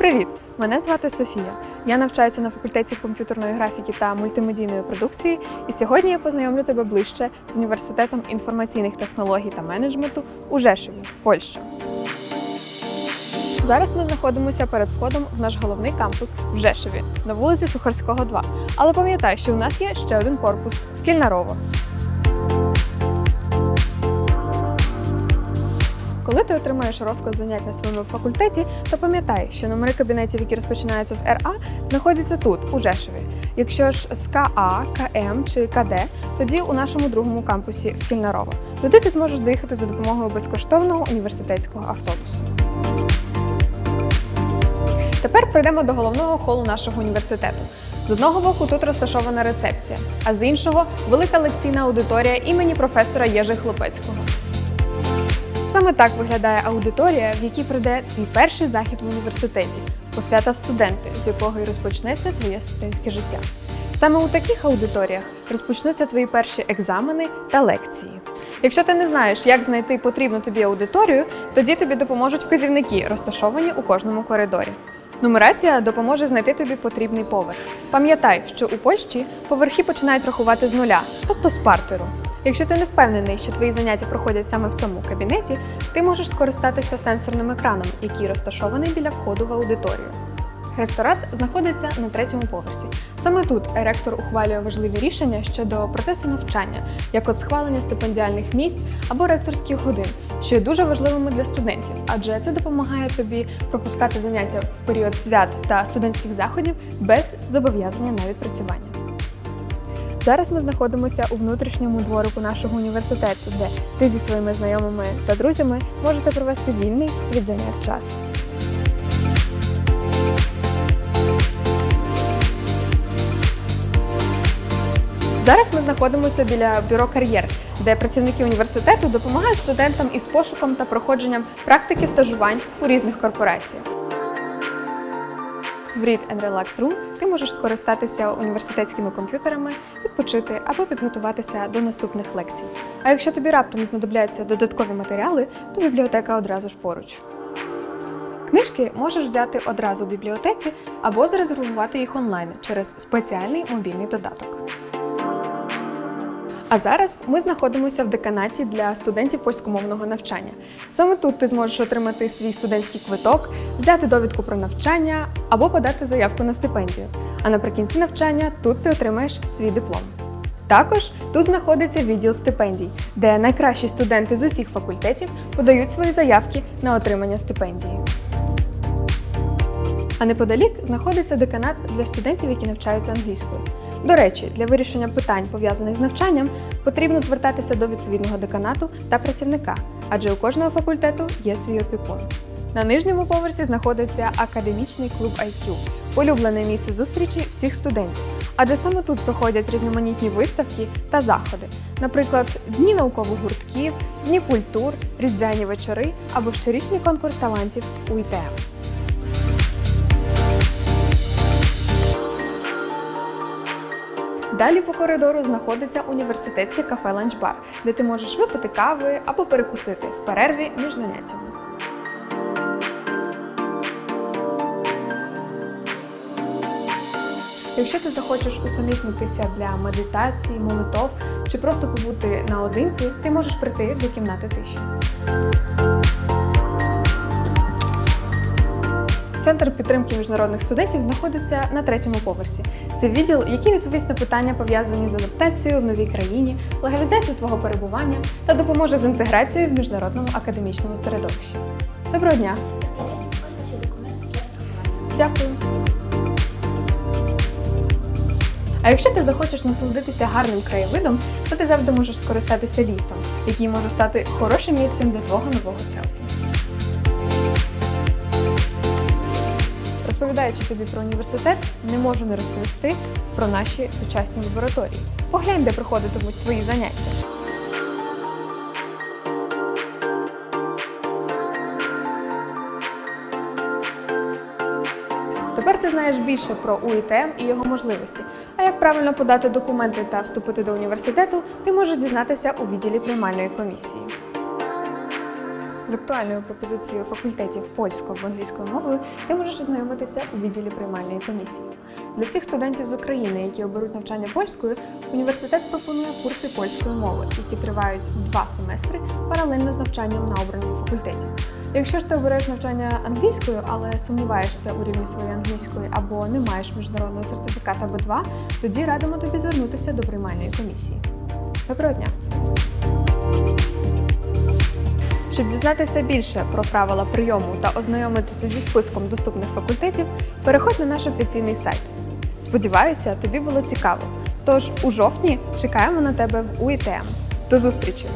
Привіт! Мене звати Софія. Я навчаюся на факультеті комп'ютерної графіки та мультимедійної продукції, і сьогодні я познайомлю тебе ближче з університетом інформаційних технологій та менеджменту у Жешеві, Польща. Зараз ми знаходимося перед входом в наш головний кампус в Жешеві на вулиці Сухарського, 2. Але пам'ятай, що у нас є ще один корпус в Кільнарово. Коли ти отримаєш розклад занять на своєму факультеті, то пам'ятай, що номери кабінетів, які розпочинаються з РА, знаходяться тут, у Жешеві. Якщо ж з КА, КМ чи КД, тоді у нашому другому кампусі в Кільнарово. Туди ти зможеш доїхати за допомогою безкоштовного університетського автобусу. Тепер прийдемо до головного холу нашого університету. З одного боку тут розташована рецепція, а з іншого велика лекційна аудиторія імені професора Єжи Хлопецького. Саме так виглядає аудиторія, в якій прийде твій перший захід в університеті, посвята студенти, з якого й розпочнеться твоє студентське життя. Саме у таких аудиторіях розпочнуться твої перші екзамени та лекції. Якщо ти не знаєш, як знайти потрібну тобі аудиторію, тоді тобі допоможуть вказівники, розташовані у кожному коридорі. Нумерація допоможе знайти тобі потрібний поверх. Пам'ятай, що у Польщі поверхи починають рахувати з нуля, тобто з партеру. Якщо ти не впевнений, що твої заняття проходять саме в цьому кабінеті, ти можеш скористатися сенсорним екраном, який розташований біля входу в аудиторію. Ректорат знаходиться на третьому поверсі. Саме тут ректор ухвалює важливі рішення щодо процесу навчання, як от схвалення стипендіальних місць або ректорських годин, що є дуже важливими для студентів, адже це допомагає тобі пропускати заняття в період свят та студентських заходів без зобов'язання на відпрацювання. Зараз ми знаходимося у внутрішньому дворику нашого університету, де ти зі своїми знайомими та друзями можете провести вільний від занять час. Зараз ми знаходимося біля бюро кар'єр, де працівники університету допомагають студентам із пошуком та проходженням практики стажувань у різних корпораціях. В Read and Relax Room ти можеш скористатися університетськими комп'ютерами, відпочити або підготуватися до наступних лекцій. А якщо тобі раптом знадобляться додаткові матеріали, то бібліотека одразу ж поруч. Книжки можеш взяти одразу в бібліотеці або зарезервувати їх онлайн через спеціальний мобільний додаток. А зараз ми знаходимося в деканаті для студентів польськомовного навчання. Саме тут ти зможеш отримати свій студентський квиток, взяти довідку про навчання або подати заявку на стипендію. А наприкінці навчання тут ти отримаєш свій диплом. Також тут знаходиться відділ стипендій, де найкращі студенти з усіх факультетів подають свої заявки на отримання стипендії. А неподалік знаходиться деканат для студентів, які навчаються англійською. До речі, для вирішення питань, пов'язаних з навчанням, потрібно звертатися до відповідного деканату та працівника, адже у кожного факультету є свій опікун. На нижньому поверсі знаходиться академічний клуб IQ – улюблене місце зустрічі всіх студентів, адже саме тут проходять різноманітні виставки та заходи, наприклад, дні наукових гуртків, дні культур, різдвяні вечори або щорічний конкурс талантів у ІТМ. Далі по коридору знаходиться університетське кафе ланчбар, де ти можеш випити кави або перекусити в перерві між заняттями. Якщо ти захочеш усамітнитися для медитації, молитов чи просто побути наодинці, ти можеш прийти до кімнати тиші. Центр підтримки міжнародних студентів знаходиться на третьому поверсі. Це відділ, який відповість на питання, пов'язані з адаптацією в новій країні, легалізацією твого перебування та допоможе з інтеграцією в міжнародному академічному середовищі. Доброго дня! Дякую. А якщо ти захочеш насолодитися гарним краєвидом, то ти завжди можеш скористатися ліфтом, який може стати хорошим місцем для твого нового селфі. Розповідаючи тобі про університет, не можу не розповісти про наші сучасні лабораторії. Поглянь, де проходитимуть твої заняття. Тепер ти знаєш більше про УІТМ і його можливості. А як правильно подати документи та вступити до університету, ти можеш дізнатися у відділі приймальної комісії. З актуальною пропозицією факультетів польською або англійською мовою ти можеш ознайомитися у відділі приймальної комісії. Для всіх студентів з України, які оберуть навчання польською, університет пропонує курси польської мови, які тривають два семестри паралельно з навчанням на обраному факультеті. Якщо ж ти обираєш навчання англійською, але сумніваєшся у рівні своєї англійської або не маєш міжнародного сертифіката Б2, тоді радимо тобі звернутися до приймальної комісії. Доброго дня! Щоб дізнатися більше про правила прийому та ознайомитися зі списком доступних факультетів, переходь на наш офіційний сайт. Сподіваюся, тобі було цікаво. Тож у жовтні чекаємо на тебе в УІТМ. До зустрічі!